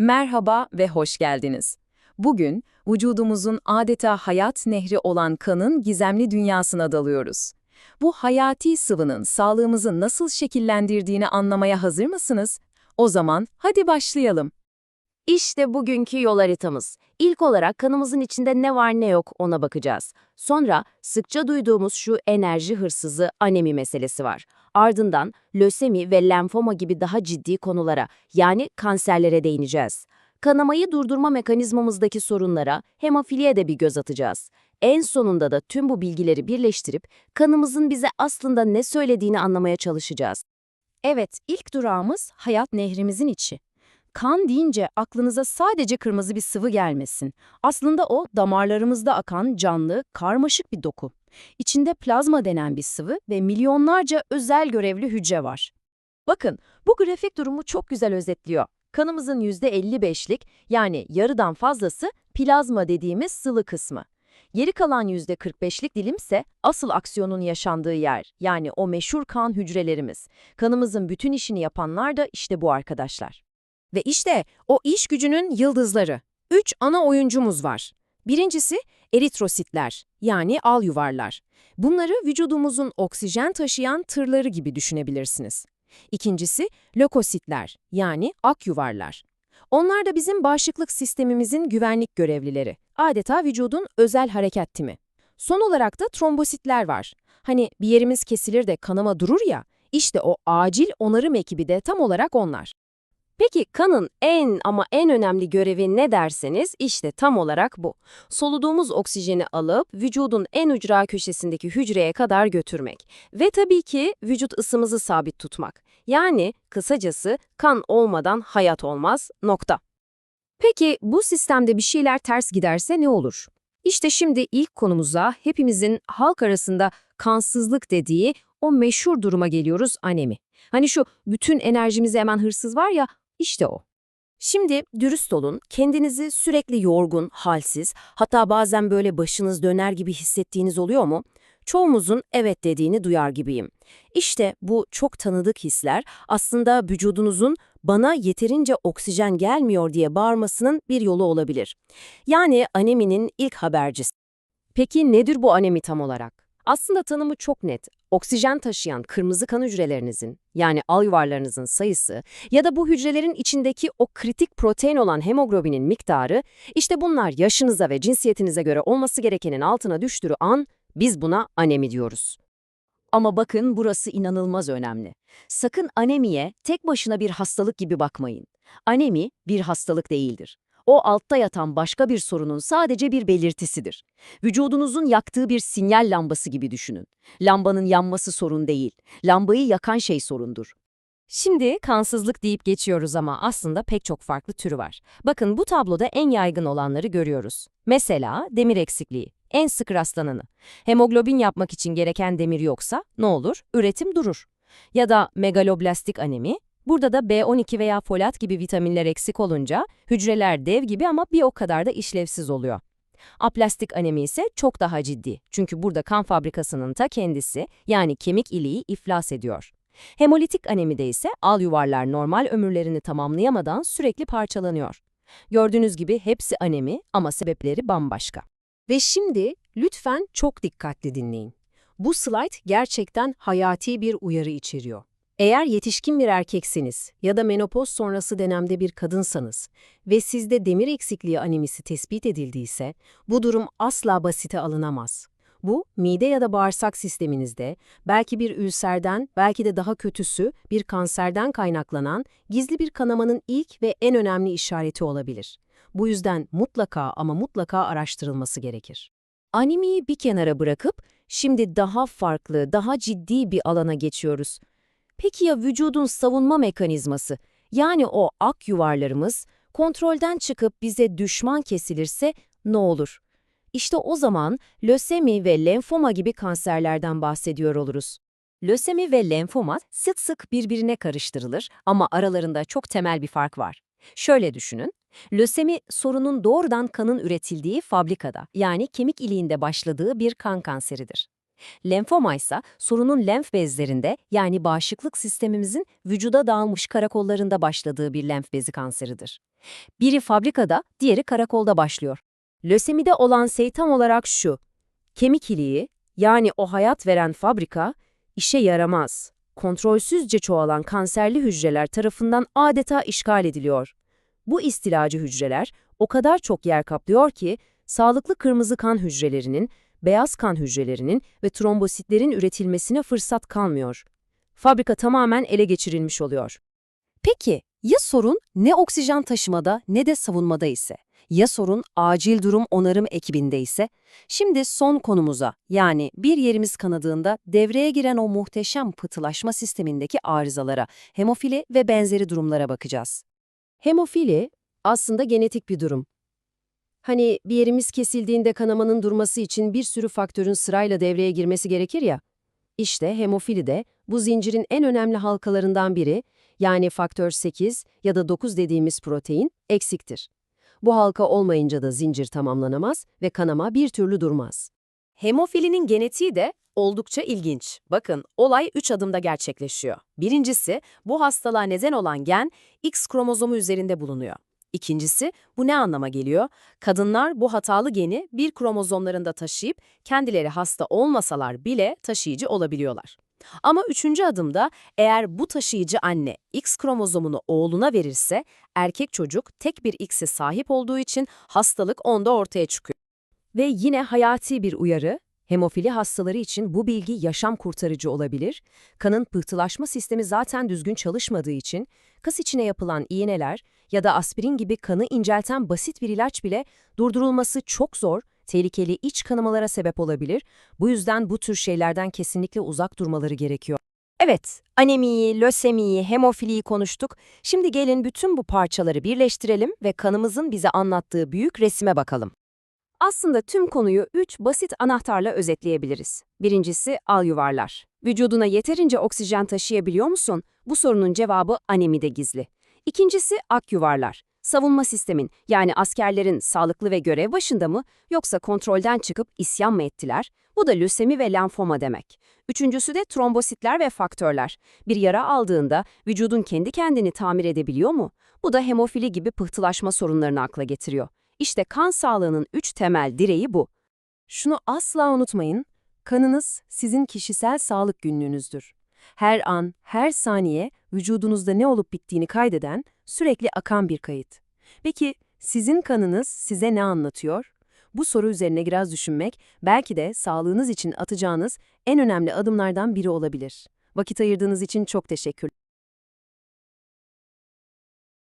Merhaba ve hoş geldiniz. Bugün vücudumuzun adeta hayat nehri olan kanın gizemli dünyasına dalıyoruz. Bu hayati sıvının sağlığımızı nasıl şekillendirdiğini anlamaya hazır mısınız? O zaman hadi başlayalım. İşte bugünkü yol haritamız. İlk olarak kanımızın içinde ne var ne yok ona bakacağız. Sonra sıkça duyduğumuz şu enerji hırsızı anemi meselesi var. Ardından lösemi ve lenfoma gibi daha ciddi konulara yani kanserlere değineceğiz. Kanamayı durdurma mekanizmamızdaki sorunlara, hemofiliye de bir göz atacağız. En sonunda da tüm bu bilgileri birleştirip kanımızın bize aslında ne söylediğini anlamaya çalışacağız. Evet, ilk durağımız hayat nehrimizin içi. Kan deyince aklınıza sadece kırmızı bir sıvı gelmesin. Aslında o damarlarımızda akan canlı, karmaşık bir doku. İçinde plazma denen bir sıvı ve milyonlarca özel görevli hücre var. Bakın, bu grafik durumu çok güzel özetliyor. Kanımızın %55'lik yani yarıdan fazlası plazma dediğimiz sıvı kısmı. Geri kalan %45'lik dilimse asıl aksiyonun yaşandığı yer, yani o meşhur kan hücrelerimiz. Kanımızın bütün işini yapanlar da işte bu arkadaşlar. Ve işte o iş gücünün yıldızları. Üç ana oyuncumuz var. Birincisi eritrositler, yani al yuvarlar. Bunları vücudumuzun oksijen taşıyan tırları gibi düşünebilirsiniz. İkincisi lökositler, yani ak yuvarlar. Onlar da bizim bağışıklık sistemimizin güvenlik görevlileri. Adeta vücudun özel hareket timi. Son olarak da trombositler var. Hani bir yerimiz kesilir de kanama durur ya, işte o acil onarım ekibi de tam olarak onlar. Peki kanın en ama en önemli görevi ne derseniz işte tam olarak bu. Soluduğumuz oksijeni alıp vücudun en ücra köşesindeki hücreye kadar götürmek. Ve tabii ki vücut ısımızı sabit tutmak. Yani kısacası kan olmadan hayat olmaz nokta. Peki bu sistemde bir şeyler ters giderse ne olur? İşte şimdi ilk konumuza hepimizin halk arasında kansızlık dediği o meşhur duruma geliyoruz anemi. Hani şu bütün enerjimizi hemen hırsız var ya işte o. Şimdi dürüst olun, kendinizi sürekli yorgun, halsiz, hatta bazen böyle başınız döner gibi hissettiğiniz oluyor mu? Çoğumuzun evet dediğini duyar gibiyim. İşte bu çok tanıdık hisler aslında vücudunuzun bana yeterince oksijen gelmiyor diye bağırmasının bir yolu olabilir. Yani aneminin ilk habercisi. Peki nedir bu anemi tam olarak? Aslında tanımı çok net. Oksijen taşıyan kırmızı kan hücrelerinizin, yani al yuvarlarınızın sayısı ya da bu hücrelerin içindeki o kritik protein olan hemoglobinin miktarı, işte bunlar yaşınıza ve cinsiyetinize göre olması gerekenin altına düştüğü an biz buna anemi diyoruz. Ama bakın burası inanılmaz önemli. Sakın anemiye tek başına bir hastalık gibi bakmayın. Anemi bir hastalık değildir. O altta yatan başka bir sorunun sadece bir belirtisidir. Vücudunuzun yaktığı bir sinyal lambası gibi düşünün. Lambanın yanması sorun değil, lambayı yakan şey sorundur. Şimdi kansızlık deyip geçiyoruz ama aslında pek çok farklı türü var. Bakın bu tabloda en yaygın olanları görüyoruz. Mesela demir eksikliği, en sık rastlananı. Hemoglobin yapmak için gereken demir yoksa ne olur? Üretim durur. Ya da megaloblastik anemi, Burada da B12 veya folat gibi vitaminler eksik olunca hücreler dev gibi ama bir o kadar da işlevsiz oluyor. Aplastik anemi ise çok daha ciddi. Çünkü burada kan fabrikasının ta kendisi yani kemik iliği iflas ediyor. Hemolitik anemide ise al yuvarlar normal ömürlerini tamamlayamadan sürekli parçalanıyor. Gördüğünüz gibi hepsi anemi ama sebepleri bambaşka. Ve şimdi lütfen çok dikkatli dinleyin. Bu slide gerçekten hayati bir uyarı içeriyor. Eğer yetişkin bir erkeksiniz ya da menopoz sonrası dönemde bir kadınsanız ve sizde demir eksikliği anemisi tespit edildiyse, bu durum asla basite alınamaz. Bu, mide ya da bağırsak sisteminizde, belki bir ülserden, belki de daha kötüsü bir kanserden kaynaklanan gizli bir kanamanın ilk ve en önemli işareti olabilir. Bu yüzden mutlaka ama mutlaka araştırılması gerekir. Anemiyi bir kenara bırakıp, şimdi daha farklı, daha ciddi bir alana geçiyoruz. Peki ya vücudun savunma mekanizması, yani o ak yuvarlarımız, kontrolden çıkıp bize düşman kesilirse ne olur? İşte o zaman lösemi ve lenfoma gibi kanserlerden bahsediyor oluruz. Lösemi ve lenfoma sık sık birbirine karıştırılır ama aralarında çok temel bir fark var. Şöyle düşünün, lösemi sorunun doğrudan kanın üretildiği fabrikada yani kemik iliğinde başladığı bir kan kanseridir. Lenfoma ise sorunun lenf bezlerinde yani bağışıklık sistemimizin vücuda dağılmış karakollarında başladığı bir lenf bezi kanseridir. Biri fabrikada, diğeri karakolda başlıyor. Lösemide olan şey tam olarak şu. Kemik iliği, yani o hayat veren fabrika, işe yaramaz. Kontrolsüzce çoğalan kanserli hücreler tarafından adeta işgal ediliyor. Bu istilacı hücreler o kadar çok yer kaplıyor ki, sağlıklı kırmızı kan hücrelerinin, beyaz kan hücrelerinin ve trombositlerin üretilmesine fırsat kalmıyor. Fabrika tamamen ele geçirilmiş oluyor. Peki, ya sorun ne oksijen taşımada ne de savunmada ise? Ya sorun acil durum onarım ekibinde ise? Şimdi son konumuza, yani bir yerimiz kanadığında devreye giren o muhteşem pıhtılaşma sistemindeki arızalara, hemofili ve benzeri durumlara bakacağız. Hemofili aslında genetik bir durum. Hani bir yerimiz kesildiğinde kanamanın durması için bir sürü faktörün sırayla devreye girmesi gerekir ya. İşte hemofili de bu zincirin en önemli halkalarından biri, yani faktör 8 ya da 9 dediğimiz protein eksiktir. Bu halka olmayınca da zincir tamamlanamaz ve kanama bir türlü durmaz. Hemofilinin genetiği de oldukça ilginç. Bakın, olay 3 adımda gerçekleşiyor. Birincisi, bu hastalığa neden olan gen X kromozomu üzerinde bulunuyor. İkincisi, bu ne anlama geliyor? Kadınlar bu hatalı geni bir kromozomlarında taşıyıp kendileri hasta olmasalar bile taşıyıcı olabiliyorlar. Ama üçüncü adımda eğer bu taşıyıcı anne X kromozomunu oğluna verirse erkek çocuk tek bir X'e sahip olduğu için hastalık onda ortaya çıkıyor. Ve yine hayati bir uyarı, hemofili hastaları için bu bilgi yaşam kurtarıcı olabilir. Kanın pıhtılaşma sistemi zaten düzgün çalışmadığı için kas içine yapılan iğneler ya da aspirin gibi kanı incelten basit bir ilaç bile durdurulması çok zor, tehlikeli iç kanamalara sebep olabilir. Bu yüzden bu tür şeylerden kesinlikle uzak durmaları gerekiyor. Evet, anemiyi, lösemiyi, hemofiliyi konuştuk. Şimdi gelin bütün bu parçaları birleştirelim ve kanımızın bize anlattığı büyük resime bakalım. Aslında tüm konuyu üç basit anahtarla özetleyebiliriz. Birincisi al yuvarlar. Vücuduna yeterince oksijen taşıyabiliyor musun? Bu sorunun cevabı anemide gizli. İkincisi ak yuvarlar. Savunma sistemin yani askerlerin sağlıklı ve görev başında mı yoksa kontrolden çıkıp isyan mı ettiler? Bu da lösemi ve lenfoma demek. Üçüncüsü de trombositler ve faktörler. Bir yara aldığında vücudun kendi kendini tamir edebiliyor mu? Bu da hemofili gibi pıhtılaşma sorunlarını akla getiriyor. İşte kan sağlığının üç temel direği bu. Şunu asla unutmayın, kanınız sizin kişisel sağlık günlüğünüzdür. Her an, her saniye vücudunuzda ne olup bittiğini kaydeden, sürekli akan bir kayıt. Peki sizin kanınız size ne anlatıyor? Bu soru üzerine biraz düşünmek belki de sağlığınız için atacağınız en önemli adımlardan biri olabilir. Vakit ayırdığınız için çok teşekkür